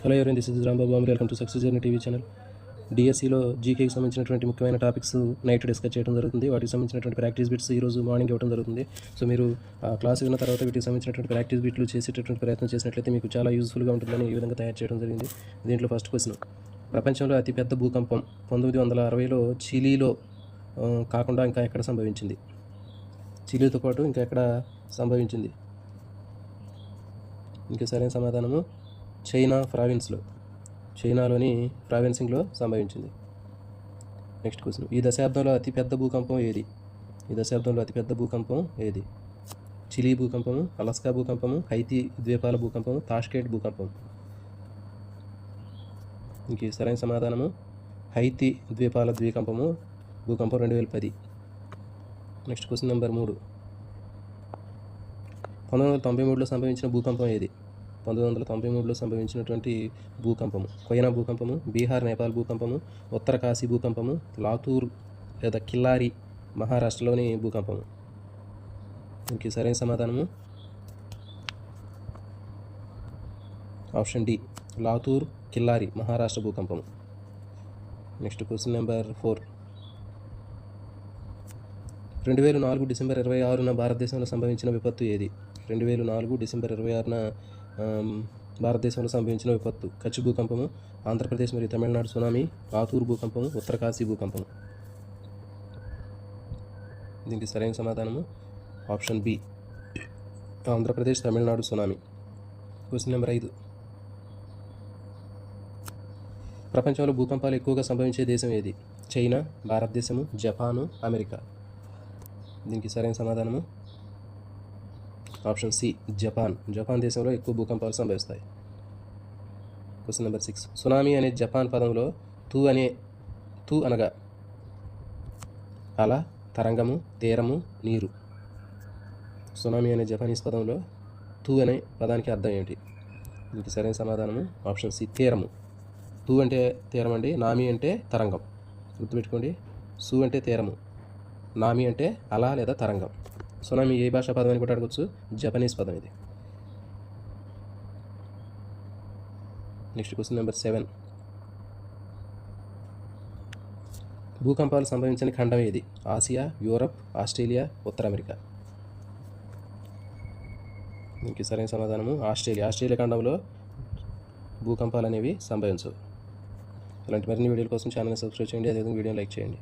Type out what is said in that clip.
Hello ఎవరైనా this is Rambabu Amar welcome to success journey TV channel డిఎస్సిలో జీకేకి సంబంధించినటువంటి ముఖ్యమైన టాపిక్స్ నైట్ డిస్కస్ చేయడం జరుగుతుంది. వాటికి సంబంధించినటువంటి ప్రాక్టీస్ బిట్స్ ఈ రోజు మార్నింగ్ ఇవ్వడం జరుగుతుంది. సో మీరు క్లాస్ విన్న తర్వాత వీటికి సంబంధించినటువంటి ప్రాక్టీస్ బిట్లు చేసేటటువంటి ప్రయత్నం చేసినట్లయితే మీకు చాలా యూస్ఫుల్గా ఉంటుందని ఈ విధంగా తయారు చేయడం జరిగింది. దీంట్లో ఫస్ట్ క్వశ్చన్ ప్రపంచంలో అతిపెద్ద భూకంపం పంతొమ్మిది వందల అరవైలో చిలీలో కాకుండా ఇంకా ఎక్కడ సంభవించింది? చిలీతో పాటు ఇంకా ఎక్కడ సంభవించింది? ఇంకా సరైన సమాధానము. చైనా ప్రావిన్స్లో చైనాలోని ప్రావిన్సింగ్లో సంభవించింది. Next question. ఈ దశాబ్దంలో అతిపెద్ద భూకంపం ఏది? ఈ దశాబ్దంలో అతిపెద్ద భూకంపం ఏది? చిలీ భూకంపము అలాస్కా భూకంపము హైతీ ద్వీపాల భూకంపము తాష్కేట్ భూకంపం. ఇంక సరైన సమాధానము. హైతీ ద్వీపాల ద్వీకంపము భూకంపం రెండు వేల పది. నెక్స్ట్ క్వశ్చన్ నెంబర్ మూడు. పంతొమ్మిది వందల తొంభై మూడులో సంభవించిన భూకంపం ఏది? పంతొమ్మిది వందల తొంభై మూడులో సంభవించినటువంటి భూకంపము. కొయనా భూకంపము బీహార్ నేపాల్ భూకంపము ఉత్తర కాశీ భూకంపము లాతూర్ లేదా కిల్లారి మహారాష్ట్రలోని భూకంపము. దీనికి సరైన సమాధానము? Option D Latur Killari Maharashtra భూకంపము. Next question number four. రెండు వేల నాలుగు డిసెంబర్ ఇరవై ఆరున భారతదేశంలో సంభవించిన విపత్తు ఏది? రెండు వేల నాలుగు డిసెంబర్ ఇరవై ఆరున భారతదేశంలో సంభవించిన విపత్తు. కచ్ భూకంపము ఆంధ్రప్రదేశ్ మరియు తమిళనాడు సునామీ ఆతూరు భూకంపము ఉత్తరకాశీ భూకంపము. దీనికి సరైన సమాధానము option B. Andhra Pradesh Tamil Nadu tsunami. Question number ఐదు. ప్రపంచంలో భూకంపాలు ఎక్కువగా సంభవించే దేశం ఏది? చైనా భారతదేశము జపాను అమెరికా. దీనికి సరైన సమాధానము ఆప్షన్ సి జపాన్. జపాన్ దేశంలో ఎక్కువ భూకంపాలు సంభవిస్తాయి. Question number six. సునామీ అనే జపాన్ పదంలో తూ అనే తూ అనగా అల తరంగము తీరము నీరు. సునామీ అనే జపానీస్ పదంలో తూ అనే పదానికి అర్థం ఏమిటి దీనికి సరైన సమాధానము ఆప్షన్ సి తీరము. తూ అంటే తీరం అండి నామి అంటే తరంగం. గుర్తుపెట్టుకోండి. సు అంటే తీరము నామి అంటే అల లేదా తరంగం. సునామీ ఏ భాష పదం అని కూడా అడగచ్చు. జపనీస్ పదం ఇది. నెక్స్ట్ క్వశ్చన్ నెంబర్ సెవెన్ భూకంపాలు సంభవించిన ఖండం ఏది? ఆసియా యూరప్ ఆస్ట్రేలియా ఉత్తర అమెరికా. దీనికి సరైన సమాధానము. ఆస్ట్రేలియా. ఆస్ట్రేలియా ఖండంలో భూకంపాలు అనేవి సంభవించవు. అలాంటి మరిన్ని వీడియోల కోసం ఛానల్ని సబ్స్క్రైబ్ చేయండి. అదేవిధంగా వీడియోని లైక్ చేయండి.